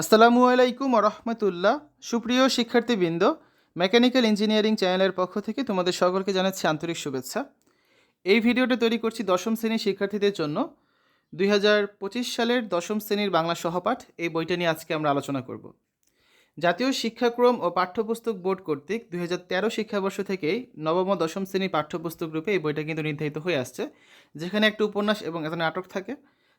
আসসালামু আলাইকুম রহমতুল্লাহ। সুপ্রিয় শিক্ষার্থীবৃন্দ, মেকানিক্যাল ইঞ্জিনিয়ারিং চ্যানেলের পক্ষ থেকে তোমাদের সকলকে জানাচ্ছি আন্তরিক শুভেচ্ছা। এই ভিডিওটা তৈরি করছি দশম শ্রেণির শিক্ষার্থীদের জন্য। দুই হাজার পঁচিশ সালের দশম শ্রেণির বাংলা সহপাঠ এই বইটা নিয়ে আজকে আমরা আলোচনা করব। জাতীয় শিক্ষাক্রম ও পাঠ্যপুস্তক বোর্ড কর্তৃক দুই হাজার তেরো শিক্ষাবর্ষ থেকেই নবম দশম শ্রেণির পাঠ্যপুস্তক রূপে এই বইটা কিন্তু নির্ধারিত হয়ে আসছে, যেখানে একটা উপন্যাস এবং একটা নাটক থাকে।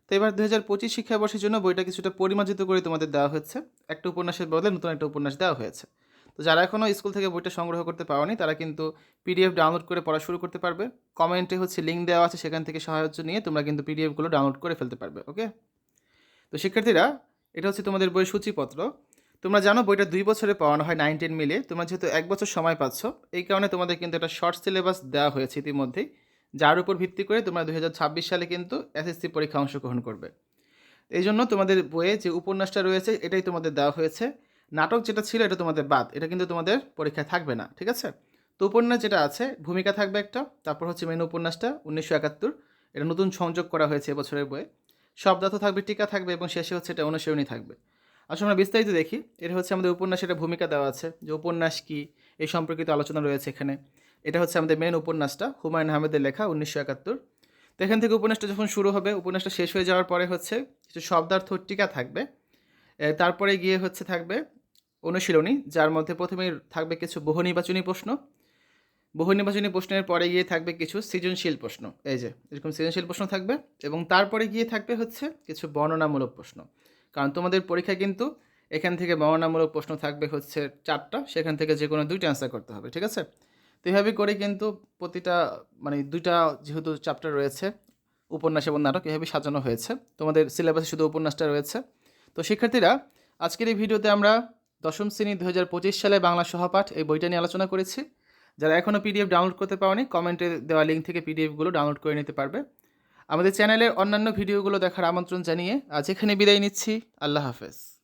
তো এবার দু হাজার পঁচিশ শিক্ষাবর্ষের জন্য বইটা কিছুটা পরিমার্জিত করে তোমাদের দেওয়া হচ্ছে একটা উপন্যাসের বদলে নতুন একটা উপন্যাস দেওয়া হয়েছে। তো যারা এখনও স্কুল থেকে বইটা সংগ্রহ করতে পারোনি, তারা কিন্তু পিডিএফ ডাউনলোড করে পড়া শুরু করতে পারবে। কমেন্টে হচ্ছে লিঙ্ক দেওয়া আছে, সেখান থেকে সাহায্য নিয়ে তোমরা কিন্তু পিডিএফগুলো ডাউনলোড করে ফেলতে পারবে, ওকে? তো শিক্ষার্থীরা, এটা হচ্ছে তোমাদের বইয়ের সূচিপত্র। তোমরা জানো বইটা দুই বছরে পড়ানো হয় নাইন, টেন মিলে। তোমরা যেহেতু এক বছর সময় পাচ্ছ, এই কারণে তোমাদের কিন্তু একটা শর্ট সিলেবাস দেওয়া হয়েছে ইতিমধ্যেই। যার উপর ভিত্তি করে তোমরা দু হাজার ছাব্বিশ সালে কিন্তু এসএসসি পরীক্ষা অংশগ্রহণ করবে। এই জন্য তোমাদের বইয়ে যে উপন্যাসটা রয়েছে, এটাই তোমাদের দেওয়া হয়েছে। নাটক যেটা ছিল, এটা তোমাদের বাদ। এটা কিন্তু তোমাদের পরীক্ষায় থাকবে না, ঠিক আছে? তো উপন্যাস যেটা আছে, ভূমিকা থাকবে একটা, তারপর হচ্ছে মেন উপন্যাসটা, উনিশশো একাত্তর। এটা নতুন সংযোগ করা হয়েছে এবছরের বইয়ে। শব্দার্থ থাকবে, টিকা থাকবে, এবং শেষে হচ্ছে এটা অনুসরণী থাকবে। আসলে আমরা বিস্তারিত দেখি। এটা হচ্ছে আমাদের উপন্যাসে একটা ভূমিকা দেওয়া আছে, যে উপন্যাস কী, এই সম্পর্কিত আলোচনা রয়েছে এখানে। এটা হচ্ছে আমাদের মেন উপন্যাসটা, হুমায়ুন আহমেদের লেখা, উনিশশো একাত্তর। তো এখান থেকে উপন্যাসটা যখন শুরু হবে, উপন্যাসটা শেষ হয়ে যাওয়ার পরে হচ্ছে কিছু শব্দার্থ টিকা থাকবে। তারপরে গিয়ে হচ্ছে থাকবে অনুশীলনী, যার মধ্যে প্রথমেই থাকবে কিছু বহু নির্বাচনী প্রশ্ন। বহু নির্বাচনী প্রশ্নের পরে গিয়ে থাকবে কিছু সৃজনশীল প্রশ্ন। এই যে, এরকম সৃজনশীল প্রশ্ন থাকবে এবং তারপরে গিয়ে থাকবে হচ্ছে কিছু বর্ণনামূলক প্রশ্ন। কারণ তোমাদের পরীক্ষায় কিন্তু এখান থেকে বর্ণনামূলক প্রশ্ন থাকবে হচ্ছে চারটা, সেখান থেকে যে কোনো দুইটা অ্যান্সার করতে হবে, ঠিক আছে? এভাবে করে কিন্তু প্রতিটা মানে দুইটা যেহেতু চ্যাপ্টার রয়েছে, উপন্যাস এবং নাটক এভাবে সাজানো হয়েছে। তোমাদের সিলেবাসে শুধু উপন্যাসটা রয়েছে। তো শিক্ষার্থীরা, আজকের এই ভিডিওতে আমরা দশম শ্রেণি দু হাজার পঁচিশ সালে বাংলা সহপাঠ এই বইটা নিয়ে আলোচনা করেছি। যারা এখনও পিডিএফ ডাউনলোড করতে পারোনি কমেন্টে দেওয়া লিঙ্ক থেকে পিডিএফগুলো ডাউনলোড করে নিতে পারবে। আমাদের চ্যানেলের অন্যান্য ভিডিওগুলো দেখার আমন্ত্রণ জানিয়ে আজ এখানে বিদায় নিচ্ছি। আল্লাহ হাফেজ।